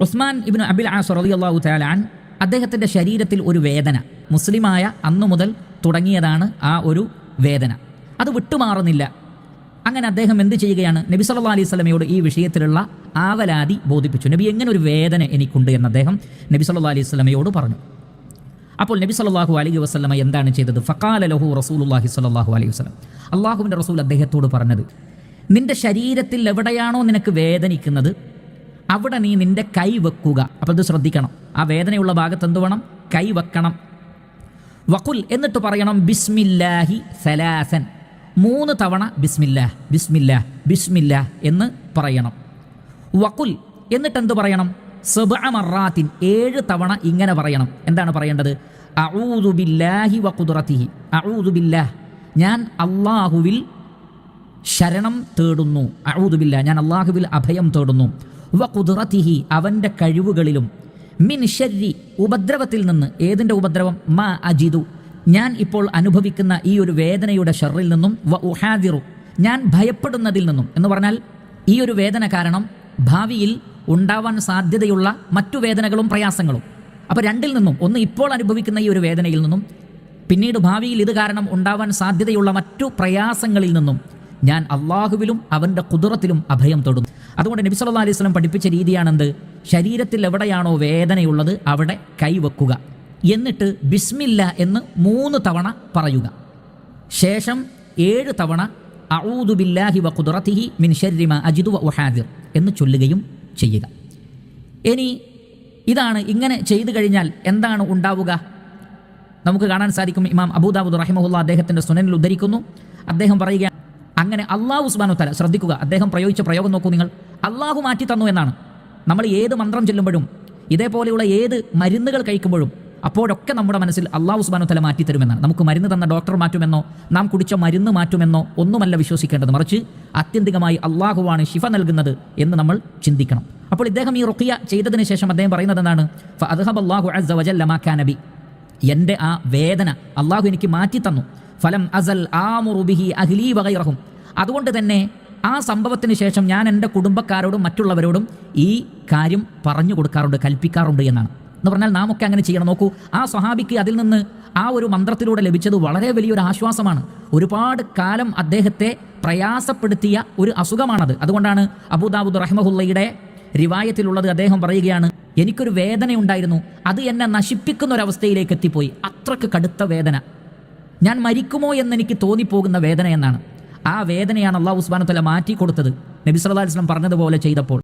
ഉസ്മാൻ ഇബിൻ അബിൽ as റളിയല്ലാഹു തആലാൻ അദ്ദേഹത്തിന്റെ ശരീരത്തിൽ ഒരു വേദന. മുസ്ലിമായ അന്നു മുതൽ തുടങ്ങിയതാണ് ആ ഒരു വേദന. അത് വിട്ടുമാറുന്നില്ല. അങ്ങനെ അദ്ദേഹം എന്ത് ചെയ്യുകയാണ്? നബി സല്ലാ അലൈഹി സ്വലമയോട് ഈ വിഷയത്തിലുള്ള ആവലാതി ബോധിപ്പിച്ചു. നബി എങ്ങനെ ഒരു വേദന എനിക്കുണ്ട് എന്ന് അദ്ദേഹം നബി സല്ലാ അലൈഹി സ്വലമയോട് പറഞ്ഞു. അപ്പോൾ നബി സല്ലാഹു അലൈഹി വസ്ലമ എന്താണ് ചെയ്തത്? ഫഖാല ലഹു റസൂലുള്ളാഹി സ്വല്ലല്ലാഹു അലൈഹി വസ്ലം അള്ളാഹുവിന്റെ റസൂൽ അദ്ദേഹത്തോട് പറഞ്ഞത് നിന്റെ ശരീരത്തിൽ എവിടെയാണോ നിനക്ക് വേദനിക്കുന്നത്? അവിടെ നീ നിന്റെ കൈ വെക്കുക. അപ്പോൾ ഇത് ശ്രദ്ധിക്കണം. ആ വേദനയുള്ള ഭാഗത്ത് എന്ത് വേണം? കൈ വെക്കണം. വക്കുൽ എന്നിട്ട് പറയണം ബിസ്മില്ലാഹി സലാസൻ. മൂന്ന് തവണ ബിസ്മില്ലാഹ് ബിസ്മില്ലാഹ് ബിസ്മില്ലാഹ് എന്ന് പറയണം. വക്കുൽ എന്നിട്ട് എന്ത് പറയണം? സബഅമറാത്തിൻ ഏഴ് തവണ ഇങ്ങനെ പറയണം. എന്താണ് പറയേണ്ടത്? അഊദു ബില്ലാഹി വഖുദ്റതിഹി അഊദു ബില്ലാഹ് ഞാൻ അള്ളാഹുവിൽ ശരണം തേടുന്നു. അഊദുബില്ല ഞാൻ അള്ളാഹുവിൽ അഭയം തേടുന്നു. വ അവന്റെ കഴിവുകളിലും. മിൻ ഷരി ഉപദ്രവത്തിൽ നിന്ന്. ഏതിന്റെ ഉപദ്രവം? മാ അജിദു. ഞാൻ ഇപ്പോൾ അനുഭവിക്കുന്ന ഈ ഒരു വേദനയുടെ ഷറിൽ നിന്നും വ ഉഹാദിറു. ഞാൻ ഭയപ്പെടുന്നതിൽ നിന്നും. എന്ന് പറഞ്ഞാൽ ഈ ഒരു വേദന കാരണം ഭാവിയിൽ ഉണ്ടാവാൻ സാധ്യതയുള്ള മറ്റു വേദനകളും പ്രയാസങ്ങളും. അപ്പോൾ രണ്ടിൽ നിന്നും ഒന്ന് ഇപ്പോൾ അനുഭവിക്കുന്ന ഈ ഒരു വേദനയിൽ നിന്നും പിന്നീട് ഭാവിയിൽ ഇത് കാരണം ഉണ്ടാവാൻ സാധ്യതയുള്ള മറ്റു പ്രയാസങ്ങളിൽ നിന്നും ഞാൻ അള്ളാഹുവിലും അവന്റെ കുതിറത്തിലും അഭയം തൊടുന്നു. അതുകൊണ്ട് നബി സല്ലാ അലൈഹി സ്വലം പഠിപ്പിച്ച രീതിയാണെന്ത്? ശരീരത്തിൽ എവിടെയാണോ വേദനയുള്ളത് അവിടെ കൈവെക്കുക എന്നിട്ട് ബിസ്മില്ല എന്ന് മൂന്ന് തവണ പറയുക. ശേഷം ഏഴ് തവണ അഊദു ബില്ലാഹി വ മിൻ ഷരിമ അജിദു വ ഉഹാദിർ എന്ന് ചൊല്ലുകയും ചെയ്യുക. ഇനി ഇതാണ് ഇങ്ങനെ ചെയ്തു കഴിഞ്ഞാൽ എന്താണ് ഉണ്ടാവുക? നമുക്ക് കാണാൻ സാധിക്കും. ഇമാം അബൂദാബുദ് റഹിമഹുല്ല അദ്ദേഹത്തിന്റെ സുനനിൽ ഉദ്ധരിക്കുന്നു. അദ്ദേഹം പറയുക അങ്ങനെ അള്ളാഹു ഉസ്മാനു തല ശ്രദ്ധിക്കുക. അദ്ദേഹം പ്രയോഗിച്ച പ്രയോഗം നോക്കൂ നിങ്ങൾ. അള്ളാഹു മാറ്റി തന്നു എന്നാണ്. നമ്മൾ ഏത് മന്ത്രം ചെല്ലുമ്പോഴും ഇതേപോലെയുള്ള ഏത് മരുന്നുകൾ കഴിക്കുമ്പോഴും അപ്പോഴൊക്കെ നമ്മുടെ മനസ്സിൽ അള്ളാഹു ഉസ്മാനു തല മാറ്റി തരുമെന്നാണ്. നമുക്ക് മരുന്ന് തന്ന ഡോക്ടർ മാറ്റുമെന്നോ നാം കുടിച്ച മരുന്ന് മാറ്റുമെന്നോ ഒന്നുമല്ല വിശ്വസിക്കേണ്ടത്. മറിച്ച് ആത്യന്തികമായി അള്ളാഹുവാണ് ശിഫ നൽകുന്നത് എന്ന് നമ്മൾ ചിന്തിക്കണം. അപ്പോൾ ഇദ്ദേഹം ഈ റുഖിയ ചെയ്തതിന് ശേഷം അദ്ദേഹം പറയുന്നത് എന്താണ്? അള്ളാഹു നബി എന്റെ ആ വേദന അള്ളാഹു എനിക്ക് മാറ്റി തന്നു. ഫലം അസൽ ആമുറുബിഹി അഹ്ലി വകൈറഹും അതുകൊണ്ട് തന്നെ ആ സംഭവത്തിന് ശേഷം ഞാൻ എന്റെ കുടുംബക്കാരോടും മറ്റുള്ളവരോടും ഈ കാര്യം പറഞ്ഞു കൊടുക്കാറുണ്ട് കൽപ്പിക്കാറുണ്ട് എന്നാണ്. എന്ന് പറഞ്ഞാൽ നാം ഒക്കെ അങ്ങനെ ചെയ്യണം. നോക്കൂ ആ സ്വഹാബിക്ക് അതിൽ നിന്ന് ആ ഒരു മന്ത്രത്തിലൂടെ ലഭിച്ചത് വളരെ വലിയൊരു ആശ്വാസമാണ്. ഒരുപാട് കാലം അദ്ദേഹത്തെ പ്രയാസപ്പെടുത്തിയ ഒരു അസുഖമാണത്. അതുകൊണ്ടാണ് അബൂദാബുദ് റഹ്മഹുല്ലയുടെ റിവായത്തിലുള്ളത് അദ്ദേഹം പറയുകയാണ് എനിക്കൊരു വേദന ഉണ്ടായിരുന്നു അത് എന്നെ നശിപ്പിക്കുന്ന ഒരു അവസ്ഥയിലേക്ക് എത്തിപ്പോയി അത്രയ്ക്ക് കടുത്ത വേദന. ഞാൻ മരിക്കുമോ എന്ന് എനിക്ക് തോന്നിപ്പോകുന്ന വേദന എന്നാണ്. ആ വേദനയാണ് അള്ളാഹു ഉസ്മാനത്തല മാറ്റി കൊടുത്തത്. നബി സല്ലല്ലാഹു അലൈഹി വസല്ലം പറഞ്ഞതുപോലെ ചെയ്തപ്പോൾ.